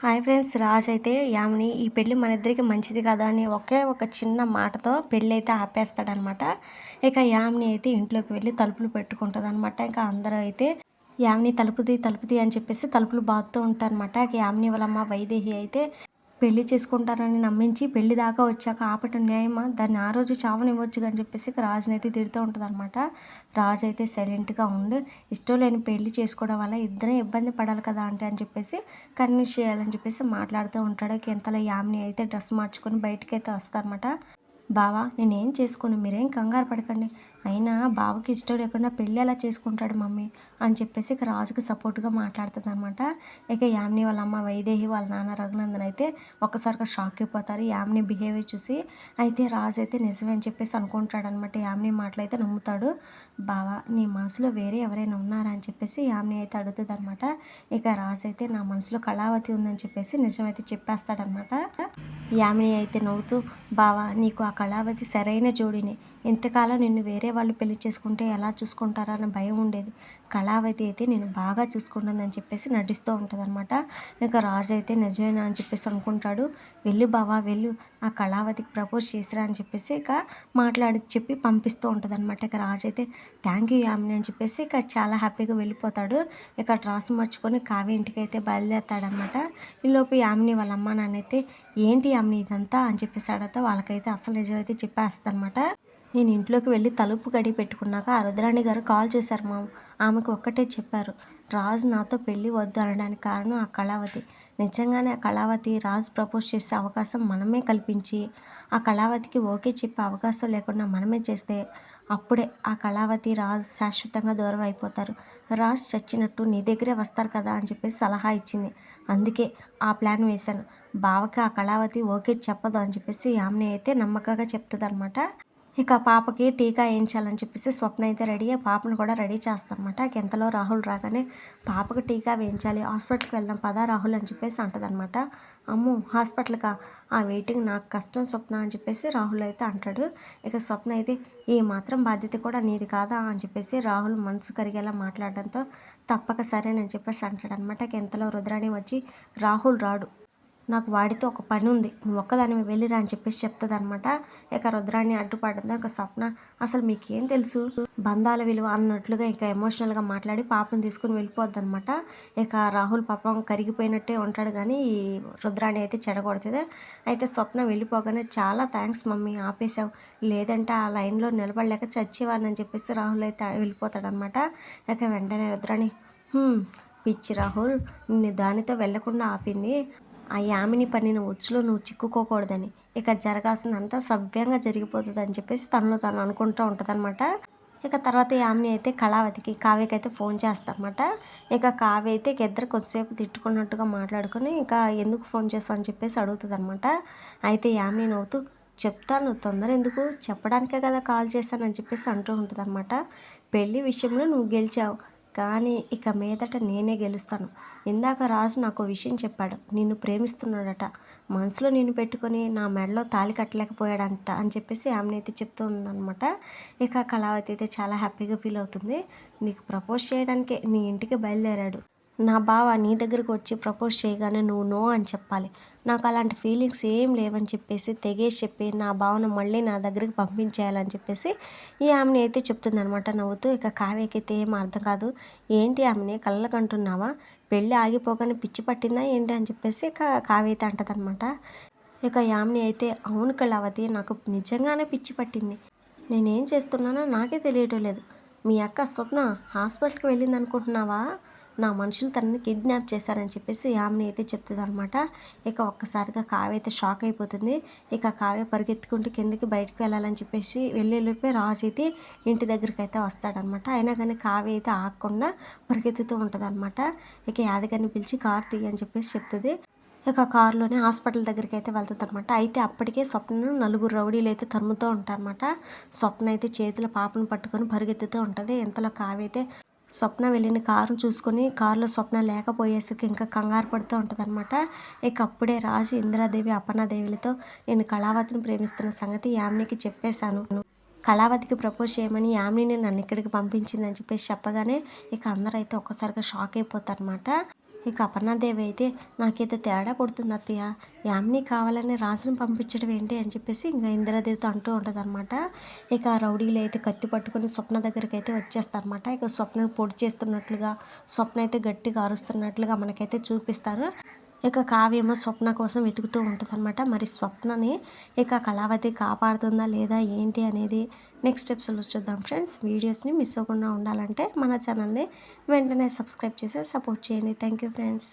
Hi friends Raj అయితే యామిని ఈ పెళ్ళి మన ఇద్దరికి మంచిది కదా అని ఒకే ఒక చిన్న మాటతో పెళ్ళి అయితే ఆపేస్తాడనమాట. ఇక యామిని అయితే ఇంట్లోకి వెళ్ళి తలుపులు పెట్టుకుంటుంది అనమాట ఇంకా అందరూ అయితే యామిని తలుపుది తలుపుది అని చెప్పేసి తలుపులు బాగుతూ ఉంటారనమాట. ఇక యామిని వాళ్ళమ్మ వైదేహి అయితే పెళ్ళి చేసుకుంటారని నమ్మించి పెళ్ళి దాకా వచ్చాక ఆపటం న్యాయమా? దాన్ని ఆ రోజు చావనివ్వచ్చు అని చెప్పేసి రాజునైతే తిడుతూ ఉంటుంది అనమాట రాజు అయితే సైలెంట్గా ఉండు. ఇష్టం లేని పెళ్ళి చేసుకోవడం వల్ల ఇద్దరే ఇబ్బంది పడాలి కదా అంటే అని చెప్పేసి కన్విన్స్ చేయాలని చెప్పేసి మాట్లాడుతూ ఉంటాడు. ఎంతలో యామిని అయితే డ్రెస్ మార్చుకొని బయటకైతే అయితే వస్తారనమాట బావా నేనేం చేసుకోను? మీరేం కంగారు పడకండి. అయినా బావకి ఇష్టం లేకుండా పెళ్ళి ఎలా చేసుకుంటాడు మమ్మీ అని చెప్పేసి ఇక రాజుకి సపోర్ట్గా మాట్లాడుతుంది అనమాట ఇక యామిని వాళ్ళ అమ్మ వైదేహి వాళ్ళ నాన్న రఘునందన్ అయితే ఒక్కసారిగా షాక్ అయిపోతారు. యామిని బిహేవియర్ చూసి అయితే రాజు అయితే నిజమే అని చెప్పేసి అనుకుంటాడు అనమాట యామిని మాటలు అయితే నమ్ముతాడు. బావా నీ మనసులో వేరే ఎవరైనా ఉన్నారా అని చెప్పేసి యామ్ని అయితే అడుగుతుంది అనమాట ఇక రాజు అయితే నా మనసులో కళావతి ఉందని చెప్పేసి నిజమైతే చెప్పేస్తాడనమాట యామిని అయితే నవ్వుతూ బావా నీకు ఆ కళావతి సరైన జోడిని. ఇంతకాలం నిన్ను వేరే వాళ్ళు పెళ్ళి చేసుకుంటే ఎలా చూసుకుంటారా అన్న భయం ఉండేది. కళావతి అయితే నేను బాగా చూసుకుంటుందని చెప్పేసి నటిస్తూ ఉంటుంది అనమాట ఇక రాజు అయితే నిజమేనా అని చెప్పేసి అనుకుంటాడు. వెళ్ళు బావా వెళ్ళు. ఆ కళావతికి ప్రపోజ్ చేసిరా అని చెప్పేసి ఇక మాట్లాడి చెప్పి పంపిస్తూ ఉంటుంది అనమాట ఇక రాజు అయితే థ్యాంక్ యూ యామిని అని చెప్పేసి ఇక చాలా హ్యాపీగా వెళ్ళిపోతాడు. ఇక డ్రాస్ మార్చుకొని కావ్య ఇంటికి అయితే బయలుదేరతాడనమాట ఈలోపు యామిని వాళ్ళ అమ్మ నాన్న అయితే ఏంటి యామిని ఇదంతా? అని చెప్పేసి అడిగితే వాళ్ళకైతే అసలు నిజమైతే చెప్పేస్తానమాట నేను ఇంట్లోకి వెళ్ళి తలుపు గడి పెట్టుకున్నాక అరుద్రాణి రుద్రాణి గారు కాల్ చేశారు మా ఆమెకు ఒక్కటే చెప్పారు. రాజు నాతో పెళ్ళి వద్దు అనడానికి కారణం ఆ కళావతి. నిజంగానే ఆ కళావతి రాజు ప్రపోజ్ చేసే అవకాశం మనమే కల్పించి ఆ కళావతికి ఓకే చెప్పే అవకాశం లేకుండా మనమే చేస్తే అప్పుడే ఆ కళావతి రాజ్ శాశ్వతంగా దూరం అయిపోతారు. రాజ్ చచ్చినట్టు నీ దగ్గరే వస్తారు కదా అని చెప్పేసి సలహా ఇచ్చింది. అందుకే ఆ ప్లాన్ వేశాను. బావకి ఆ కళావతి ఓకే చెప్పదు అని చెప్పేసి ఆమె అయితే నమ్మకంగా చెప్తుంది అనమాట ఇక పాపకి టీకా వేయించాలని చెప్పేసి స్వప్న అయితే రెడీ. అయ్యి పాపను కూడా రెడీ చేస్తామన్నమాట ఎంతలో రాహుల్ రాగానే పాపకు టీకా వేయించాలి హాస్పిటల్కి వెళ్దాం పదా రాహుల్ అని చెప్పేసి అంటదనమాట అమ్ము హాస్పిటల్కా? ఆ వెయిటింగ్ నాకు కష్టం స్వప్న అని చెప్పేసి రాహుల్ అయితే అంటాడు. ఇక స్వప్న అయితే ఈ మాత్రం బాధ్యత కూడా నీది కాదా? అని చెప్పేసి రాహుల్ మనసు కరిగేలా మాట్లాడడంతో తప్పక సరేనని చెప్పేసి అంటాడనమాట ఎంతలో రుద్రాణి వచ్చి రాహుల్ రాడు. నాకు వాడితో ఒక పని ఉంది. నువ్వు ఒక్కదానివి వెళ్ళిరా అని చెప్పేసి చెప్తుంది అనమాట ఇక రుద్రాన్ని అడ్డుపడింది. ఒక స్వప్న అసలు మీకేం తెలుసు? బంధాల విలువ అన్నట్లుగా ఇక ఎమోషనల్గా మాట్లాడి పాపను తీసుకుని వెళ్ళిపోద్ది అనమాట ఇక రాహుల్ పాపం కరిగిపోయినట్టే ఉంటాడు కానీ ఈ రుద్రాణి అయితే చెడగొడుతుంది. అయితే స్వప్న వెళ్ళిపోగానే చాలా థ్యాంక్స్ మమ్మీ ఆపేసావు లేదంటే ఆ లైన్లో నిలబడలేక చచ్చేవాడిని అని చెప్పేసి రాహుల్ అయితే వెళ్ళిపోతాడనమాట. ఇక వెంటనే రుద్రాణి పిచ్చి రాహుల్ నిన్ను దానితో వెళ్ళకుండా ఆపింది. ఆ యామిని పనిన ఉచ్చులో నువ్వు చిక్కుకోకూడదని. ఇక జరగాల్సిందంతా సవ్యంగా జరిగిపోతుంది అని చెప్పేసి తనలో తను అనుకుంటూ ఉంటుందన్నమాట. ఇక తర్వాత యామిని అయితే కళావతికి కావ్యకి అయితే ఫోన్ చేస్తారన్నమాట. ఇక కావ్య అయితే ఇద్దరు కొద్దిసేపు తిట్టుకున్నట్టుగా మాట్లాడుకొని ఇంకా ఎందుకు ఫోన్ చేస్తావు అని చెప్పేసి అడుగుతుంది అనమాట అయితే యామిని నవ్వుతూ చెప్తాను తొందర ఎందుకు? చెప్పడానికే కదా కాల్ చేశానని చెప్పేసి అంటూ ఉంటుంది అనమాట పెళ్ళి విషయంలో నువ్వు గెలిచావు. కానీ ఇక మీదట నేనే గెలుస్తాను. ఇందాక రాజు నాకు విషయం చెప్పాడు. నిన్ను ప్రేమిస్తున్నాడట. మనసులో నిన్ను పెట్టుకొని నా మెడలో తాళి కట్టలేకపోయాడంట అని చెప్పేసి ఆమెనైతే అయితే చెప్తూ ఉందనమాట ఇక కళావతి అయితే చాలా హ్యాపీగా ఫీల్ అవుతుంది. నీకు ప్రపోజ్ చేయడానికే నీ ఇంటికి బయలుదేరాడు. నా బావ నీ దగ్గరకు వచ్చి ప్రపోజ్ చేయగానే నువ్వు నో అని చెప్పాలి. నాకు అలాంటి ఫీలింగ్స్ ఏం లేవని చెప్పేసి తెగేసి చెప్పి నా భావన మళ్ళీ నా దగ్గరికి పంపించేయాలని చెప్పేసి ఈ ఆమెని అయితే చెప్తుందనమాట నవ్వుతూ ఇక కావ్యకైతే అయితే ఏం అర్థం కాదు. ఏంటి ఆమెని? కళ్ళకంటున్నావా పెళ్ళి ఆగిపోగానే పిచ్చి పట్టిందా ఏంటి? అని చెప్పేసి ఇక కావ్య అయితే అంటదనమాట ఇక యామిని అయితే అవును కళావతి నాకు నిజంగానే పిచ్చి పట్టింది. నేనేం చేస్తున్నానో నాకే తెలియటం లేదు. మీ అక్క స్వప్న హాస్పిటల్కి వెళ్ళింది అనుకుంటున్నావా నా మనుషులు తనని కిడ్నాప్ చేశారని చెప్పేసి యామిని అయితే చెప్తుంది అనమాట ఇక ఒక్కసారిగా కావ్య అయితే షాక్ అయిపోతుంది. ఇక కావ్య పరిగెత్తుకుంటూ కిందకి బయటకు వెళ్ళాలని చెప్పేసి వెళ్ళేలోపే రాజు అయితే ఇంటి దగ్గరికి అయితే వస్తాడనమాట అయినా కానీ కావ్య అయితే ఆగకుండా పరిగెత్తుతూ ఉంటుంది అనమాట ఇక యాదగారిని పిలిచి కార్ తీయని చెప్పేసి చెప్తుంది. ఇక కారులోనే హాస్పిటల్ దగ్గరికి అయితే వెళ్తుంది అనమాట అయితే అప్పటికే స్వప్నను నలుగురు రౌడీలు అయితే తరుముతూ ఉంటారనమాట స్వప్న అయితే చేతుల పాపను పట్టుకొని పరిగెత్తుతూ ఉంటుంది. ఇంతలో కావ్య అయితే స్వప్న వెళ్ళిన కారు చూసుకొని కారులో స్వప్న లేకపోయేసరికి ఇంకా కంగారు పడుతూ ఉంటుంది అనమాట ఇక అప్పుడే రాజు ఇందిరాదేవి అపర్ణాదేవిలతో నేను కళావతిని ప్రేమిస్తున్న సంగతి యామ్నికి చెప్పేశాను. కళావతికి ప్రపోజ్ చేయమని యామ్ని నన్ను ఇక్కడికి పంపించిందని చెప్పేసి చెప్పగానే ఇక అందరూ అయితే ఒక్కసారిగా షాక్ అయిపోతారనమాట ఇక అపర్ణాదేవి అయితే నాకైతే తేడా కొడుతుంది అత్తయ్య. యామ్ని కావాలని రాజును పంపించడం ఏంటి అని చెప్పేసి ఇంకా ఇందిరాదేవితో అంటూ ఉంటుంది అనమాట ఇక రౌడీలు అయితే కత్తి పట్టుకొని స్వప్న దగ్గరికి అయితే వచ్చేస్తారనమాట ఇక స్వప్నను పొడి చేస్తున్నట్లుగా స్వప్న అయితే గట్టిగా అరుస్తున్నట్లుగా మనకైతే చూపిస్తారు. ఇక కావ్యమో స్వప్న కోసం వెతుకుతూ ఉంటుంది అనమాట మరి స్వప్నని ఇక కళావతి కాపాడుతుందా లేదా ఏంటి అనేది నెక్స్ట్ స్టెప్స్లో చూద్దాం ఫ్రెండ్స్ వీడియోస్ని మిస్ అవ్వకుండా ఉండాలంటే మన ఛానల్ని వెంటనే సబ్స్క్రైబ్ చేసి సపోర్ట్ చేయండి. Thank you friends